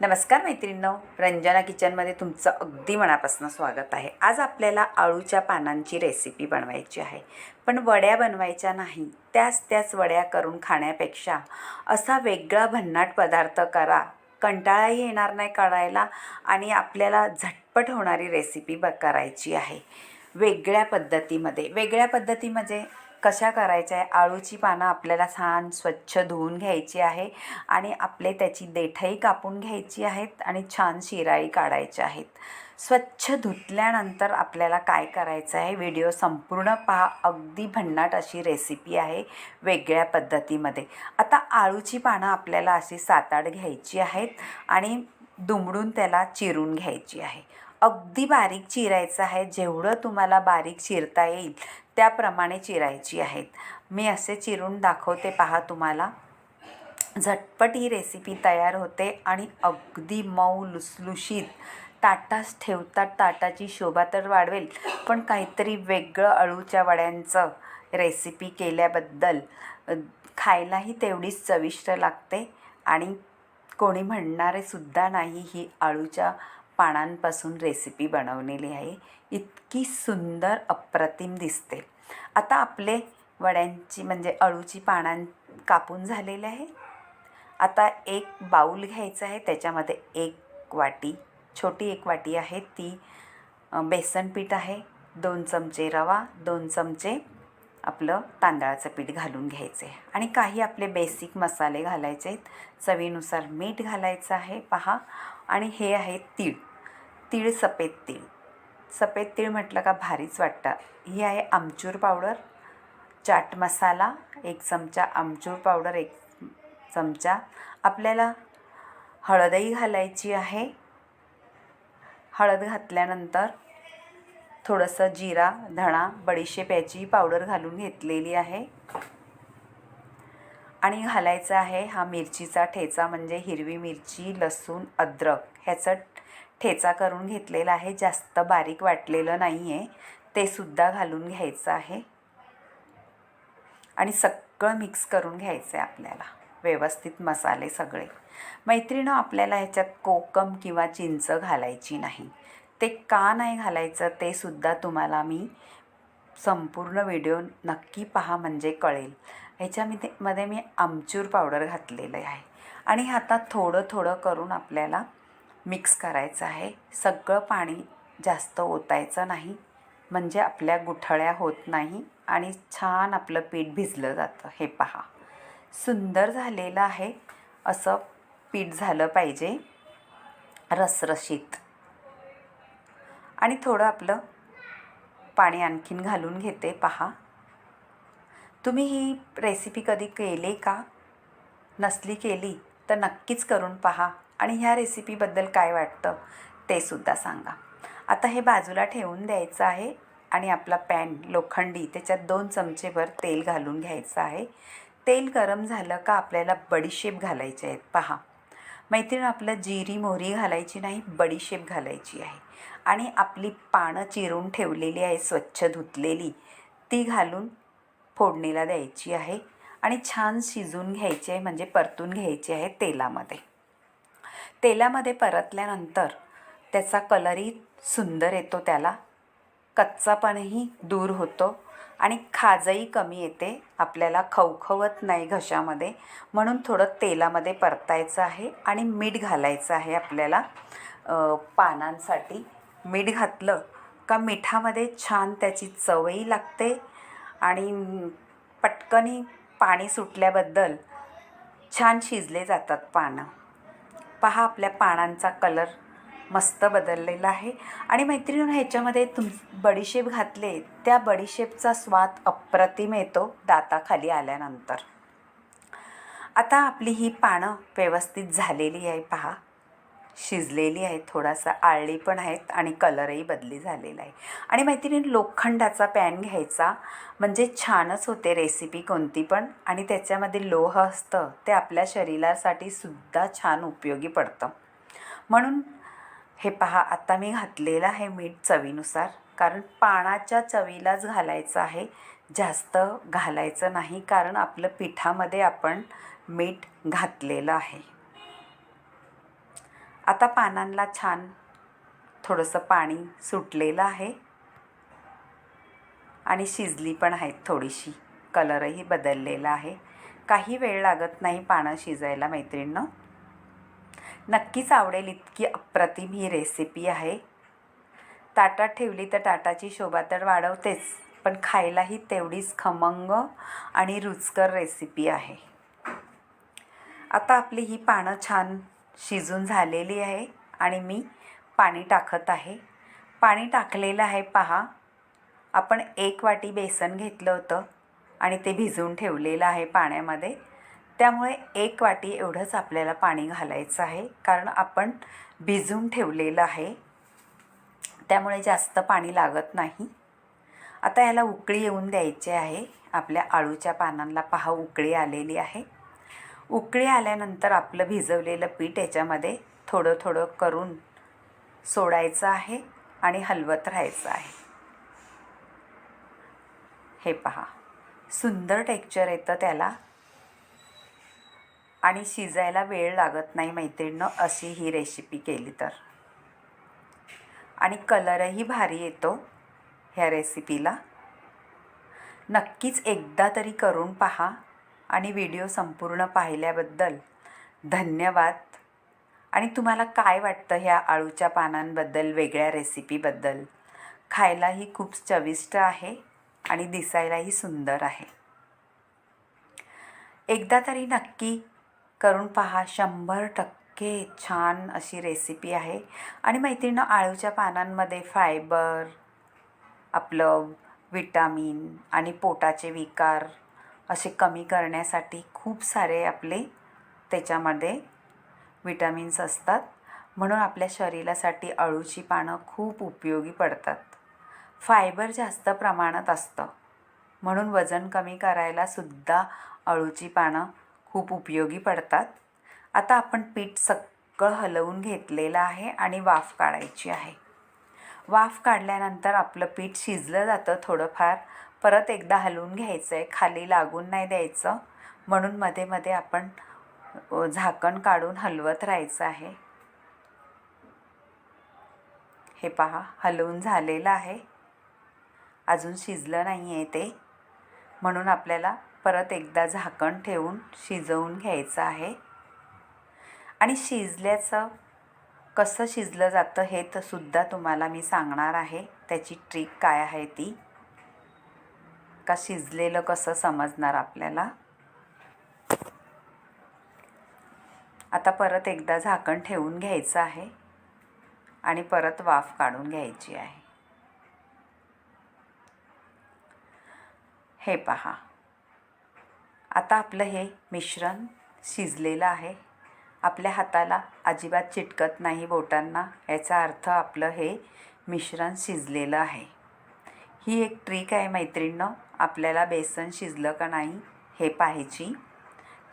नमस्कार मैत्रिणींनो रंजना किचनमध्ये तुमचं अगदी मनापासून स्वागत आहे. आज आपल्याला आळूच्या पानांची रेसिपी बनवायची आहे. पण वड्या बनवायच्या नाही त्याच त्याच वड्या करून खाण्यापेक्षा असा वेगळा भन्नाट पदार्थ करा. कंटाळाही येणार नाही करायला आणि आपल्याला झटपट होणारी रेसिपी ब करायची आहे. वेगळ्या पद्धतीमध्ये वेगळ्या पद्धतीमध्ये कशा करायच्या आहे? आळूची पानं आपल्याला छान स्वच्छ धुवून घ्यायची आहे आणि आपले त्याची देठही कापून घ्यायची आहेत आणि छान शिराई काढायच्या आहेत. स्वच्छ धुतल्यानंतर आपल्याला काय करायचं आहे? व्हिडिओ संपूर्ण पहा. अगदी भन्नाट अशी रेसिपी आहे वेगळ्या पद्धतीमध्ये. आता आळूची पानं आपल्याला अशी सात आठ घ्यायची आहेत आणि दुमडून त्याला चिरून घ्यायची आहे. अगदी बारीक चिरायचं आहे. जेवढं तुम्हाला बारीक चिरता येईल त्याप्रमाणे चिरायची आहेत. मी असे चिरून दाखवते पहा तुम्हाला. झटपट ही रेसिपी तयार होते आणि अगदी मऊ लुसलुशीत. ताटास ठेवतात ताटाची शोभा तर वाढवेल पण काहीतरी वेगळं अळूच्या वड्यांचं रेसिपी केल्याबद्दल खायलाही तेवढीच चविष्ट लागते आणि कोणी म्हणणारे सुद्धा नाही ही आळूच्या पानांपासून रेसिपी बनवलेली आहे. इतकी सुंदर अप्रतिम दिसते. आता आपले वड्यांची म्हणजे अळूची पानां कापून झालेले आहे आता एक बाऊल घ्यायचं आहे. त्याच्यामध्ये एक वाटी छोटी एक वाटी आहे. ती बेसन पीठ आहे. दोन चमचे रवा दोन चमचे आपलं तांदळाचं पीठ घालून घ्यायचे. आणि काही आपले बेसिक मसाले घालायचे आहेत. चवीनुसार मीठ घालायचं आहे. पहा. आणि हे आहे तीळ. तीळ सफेद तीळ. सफेद तीळ म्हटलं का भारीच वाटतं. ही आहे आमचूर पावडर चाट मसाला एक चमचा आमचूर पावडर एक चमचा. आपल्याला हळदही घालायची आहे. हळद घातल्यानंतर थोडंसं जिरा धणा बडीशेप याची पावडर घालून घेतलेली आहे. आणि घालायचं आहे हा मिरचीचा ठेचा म्हणजे हिरवी मिरची लसूण अद्रक ह्याचं ठेचा करून घेतलेला आहे जास्त बारीक वाटलेलं नाही आहे ते सुद्धा घालून घ्यायचं आहे. आणि सगळं मिक्स करून घ्यायचं आहे आपल्याला. व्यवस्थित मसाले सगळे. मैत्रिणं आपल्याला ह्याच्यात कोकम किंवा चिंच घालायची नाही. ते का नाही घालायचं ते सुद्धा तुम्हाला मी संपूर्ण व्हिडिओ नक्की पहा म्हणजे कळेल. ह्याच्यामध्ये मध्ये मी आमचूर पावडर घातलेलं आहे. आणि आता थोडं थोडं करून आपल्याला मिक्स करायचं आहे. सगळं पाणी जास्त ओतायचं नाही. म्हणजे आपल्या गुठळ्या होत नाही आणि छान आपलं पीठ भिजलं जातं. हे पहा. सुंदर झालेलं आहे. असं पीठ झालं पाहिजे. रसरशीत. आणि थोडं आपलं पाणी आणखीन घालून घेते. पहा. तुम्ही ही रेसिपी कधी केली का? नसली केली तर नक्कीच करून पहा. आणि ह्या रेसिपीबद्दल काय वाटतं ते सुद्धा सांगा. आता हे बाजूला ठेवून द्यायचं आहे आणि आपला पॅन लोखंडी त्याच्यात दोन चमचेभर तेल घालून घ्यायचं आहे. तेल गरम झालं का आपल्याला बडीशेप घालायचे आहेत पहा. मैत्रीण आपलं जिरी मोहरी घालायची नाही बडीशेप घालायची आहे. आणि आपली पानं चिरून ठेवलेली आहे स्वच्छ धुतलेली ती घालून फोडणीला द्यायची आहे. आणि छान शिजून घ्यायची आहे म्हणजे परतून घ्यायची आहे तेलामध्ये. तेलामध्ये परतल्यानंतर त्याचा कलरही सुंदर येतो त्याला. कच्चापणही दूर होतो आणि खाजही कमी येते. आपल्याला खवखवत नाही घशामध्ये. म्हणून थोडं तेलामध्ये परतायचं आहे आणि मीठ घालायचं आहे आपल्याला. पानांसाठी मीठ घातलं का मिठामध्ये छान त्याची चवही लागते. आणि पटकनी पाणी सुटल्याबद्दल छान शिजले जातात पानं. पहा आपल्या पानांचा कलर मस्त बदललेला आहे. आणि मैत्रिणी ह्याच्यामध्ये तुम बडीशेप घातले. त्या बडीशेपचा स्वाद अप्रतिम येतो दाताखाली आल्यानंतर. आता आपली ही पानं व्यवस्थित झालेली आहे पहा. शिजलेली आहे थोडासा आळली पण आहेत आणि कलरही बदली झालेला आहे. आणि मैत्रिणी लोखंडाचा पॅन घ्यायचा. म्हणजे छानच होते रेसिपी कोणती पण. आणि त्याच्यामध्ये लोह असतं ते आपल्या शरीरासाठी सुद्धा छान उपयोगी पडतं. म्हणून हे पहा आता मी घातलेलं आहे मीठ चवीनुसार. कारण पानाच्या चवीलाच घालायचं आहे. जास्त घालायचं नाही कारण आपलं पिठामध्ये आपण मीठ घातलेलं आहे. आता पानांना छान थोडंसं पाणी सुटलेलं आहे. आणि शिजली पण आहेत थोडीशी. कलरही बदललेला आहे. काही वेळ लागत नाही पानं शिजायला मैत्रिणींनो. नक्कीच आवडेल इतकी अप्रतिम ही रेसिपी आहे. ताटात ठेवली तर ताटाची शोभा तर वाढवतेच पण खायलाही तेवढीच खमंग आणि रुचकर रेसिपी आहे. आता आपली ही पानं छान शिजून झालेली आहे आणि मी पाणी टाकत आहे. पाणी टाकलेलं आहे पहा. आपण एक वाटी बेसन घेतलं होतं आणि ते भिजवून ठेवलेलं आहे पाण्यामध्ये. त्यामुळे एक वाटी एवढंच आपल्याला पाणी घालायचं आहे कारण आपण भिजवून ठेवलेलं आहे. त्यामुळे जास्त पाणी लागत नाही. आता ह्याला उकळी येऊन द्यायची आहे. आपल्या आळूच्या पानांना पहा उकळी आलेली आहे. उकळी आल्यानंतर आपलं भिजवलेलं पीठ याच्यामध्ये थोडं थोडं करून सोडायचं आहे आणि हलवत राहायचं आहे. हे पहा. सुंदर टेक्चर येतं त्याला. आणि शिजायला वेळ लागत नाही मैत्रिणीनं अशी ही रेसिपी केली तर. आणि कलरही भारी येतो ह्या रेसिपीला. नक्कीच एकदा तरी करून पहा. आणि व्हिडिओ संपूर्ण पाहिल्याबद्दल धन्यवाद. आणि तुम्हाला काय वाटतं ह्या आळूच्या पानांबद्दल वेगळ्या रेसिपीबद्दल? खायलाही खूप चविष्ट आहे आणि दिसायलाही सुंदर आहे. एकदा तरी नक्की करून पहा. शंभर टक्के छान अशी रेसिपी आहे. आणि मैत्रिणं आळूच्या पानांमध्ये फायबर आपलं विटामिन आणि पोटाचे विकार असे कमी करण्यासाठी खूप सारे आपले त्याच्यामध्ये विटॅमिन्स असतात. म्हणून आपल्या शरीरासाठी अळूची पानं खूप उपयोगी पडतात. फायबर जास्त प्रमाणात असतं. म्हणून वजन कमी करायला सुद्धा अळूची पानं खूप उपयोगी पडतात. आता आपण पीठ सगळं हलवून घेतलेलं आहे आणि वाफ काढायची आहे. वाफ काढल्यानंतर आपलं पीठ शिजलं जातं थोडंफार. परत एकदा हलवून घ्यायचं आहे खाली लागून नाही द्यायचं. म्हणून मध्ये मध्ये आपण झाकण काढून हलवत राहायचं आहे. हे पहा हलवून झालेलं आहे. अजून शिजलं नाही आहे ते. म्हणून आपल्याला परत एकदा झाकण ठेवून शिजवून घ्यायचं आहे. आणि शिजल्याचं कसं शिजलं जातं हे तर सुद्धा तुम्हाला मी सांगणार आहे. त्याची ट्रिक काय आहे ती. का शिजलेलं कसं समजणार आपल्याला? आता परत एकदा झाकण ठेवून घ्यायचं आहे आणि परत वाफ काढून घ्यायची आहे. हे पहा. आता आपलं हे मिश्रण शिजलेलं आहे. आपल्या हाताला अजिबात चिटकत नाही बोटांना याचा अर्थ आपलं हे मिश्रण शिजलेलं आहे. ही एक ट्रिक आहे मैत्रिणीनं. आपल्याला बेसन शिजलं का नाही हे पाहायची.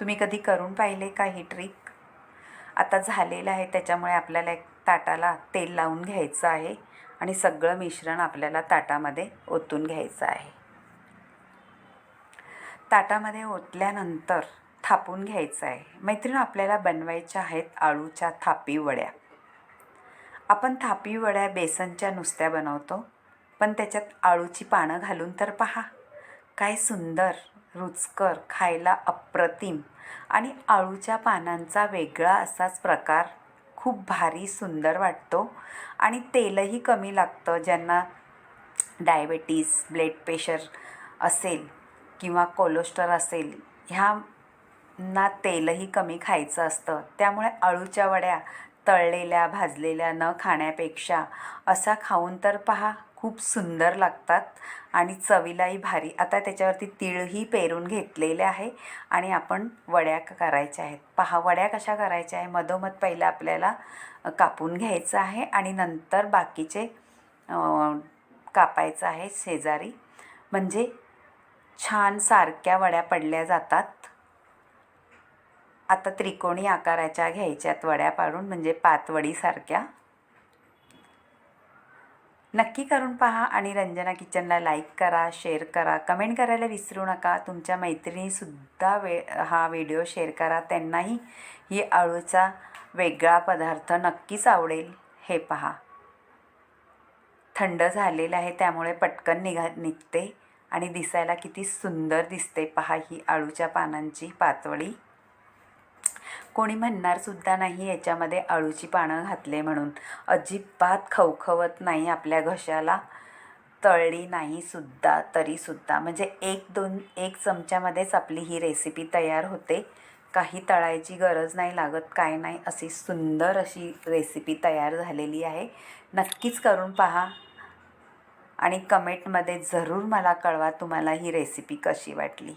तुम्ही कधी करून पाहिले का ही ट्रिक आता झालेलं आहे त्याच्यामुळे आपल्याला एक ताटाला तेल लावून घ्यायचं आहे आणि सगळं मिश्रण आपल्याला ताटामध्ये ओतून घ्यायचं आहे. ताटामध्ये ओतल्यानंतर थापून घ्यायचं आहे. मैत्रीण आपल्याला बनवायच्या आहेत आळूच्या थापी वड्या. आपण थापी वड्या बेसनच्या नुसत्या बनवतो पण त्याच्यात आळूची पानं घालून तर पहा. काय सुंदर रुचकर खायला अप्रतिम आणि आळूच्या पानांचा वेगळा असाच प्रकार. खूप भारी सुंदर वाटतो आणि तेलही कमी लागतं. ज्यांना डायबेटीस ब्लड प्रेशर असेल किंवा कोलेस्ट्रॉल असेल ह्या ना तेलही कमी खायचं असतं. त्यामुळे अळूच्या वड्या तळलेल्या भाजलेल्या न खाण्यापेक्षा असा खाऊन तर पहा. खूप सुंदर लागतात आणि चवीलाही भारी. आता त्याच्यावरती तिळही पेरून घेतलेले आहे आणि आपण वड्या करायच्या आहेत. पहा वड्या कशा करायच्या आहे? मधोमध पहिलं आपल्याला कापून घ्यायचं आहे आणि नंतर बाकीचे कापायचं आहे शेजारी. म्हणजे छान सारख्या वड्या पडल्या जातात. आता त्रिकोणी आकाराच्या घ्यायच्यात वड्या पाडून म्हणजे पातवडीसारख्या नक्की करून पहा आणि रंजना किचनला लाईक करा शेअर करा. कमेंट करायला विसरू नका. तुमच्या मैत्रिणीसुद्धा वे हा व्हिडिओ शेअर करा. त्यांनाही ही आळूचा वेगळा पदार्थ नक्कीच आवडेल. हे पहा. थंड झालेलं आहे त्यामुळे पटकन निघा निघते. आणि दिसायला किती सुंदर दिसते पहा ही आळूच्या पानांची पातवडी कोणी म्हणणारसुद्धा नाही याच्यामध्ये अळूची पानं घातले म्हणून. अजिबात खवखवत नाही आपल्या घशाला. तळली नाही सुद्धा तरीसुद्धा म्हणजे एक दोन एक चमच्यामध्येच आपली ही रेसिपी तयार होते. काही तळायची गरज नाही लागत काय नाही अशी सुंदर अशी रेसिपी तयार झालेली आहे. नक्कीच करून पहा. आणि कमेंटमध्ये जरूर मला कळवा तुम्हाला ही रेसिपी कशी वाटली.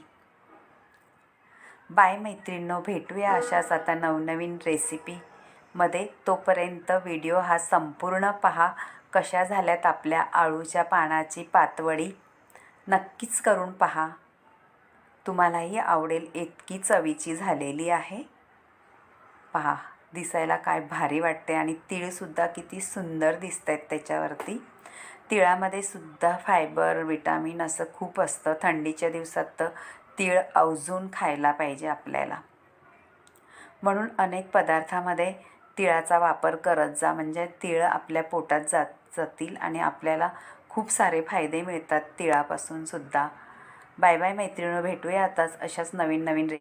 बाय मैत्रिणींनो भेटूया अशाच आता नवनवीन रेसिपीमध्ये तोपर्यंत व्हिडिओ हा संपूर्ण पहा कशा झाल्यात आपल्या आळूच्या पानाची पातवडी. नक्कीच करून पहा. तुम्हालाही आवडेल इतकी चवीची झालेली आहे. पहा दिसायला काय भारी वाटते आणि तिळसुद्धा किती सुंदर दिसत आहेत त्याच्यावरती. तिळामध्ये सुद्धा फायबर विटामिन असं खूप असतं. थंडीच्या दिवसात तर तीळ अवजून खायला पाहिजे आपल्याला. म्हणून अनेक पदार्थामध्ये तिळाचा वापर करत जा म्हणजे तिळ आपल्या पोटात जात जातील आणि आपल्याला खूप सारे फायदे मिळतात तिळापासून सुद्धा. बाय बाय मैत्रिणी भेटूया आताच अशाच नवीन नवीन रे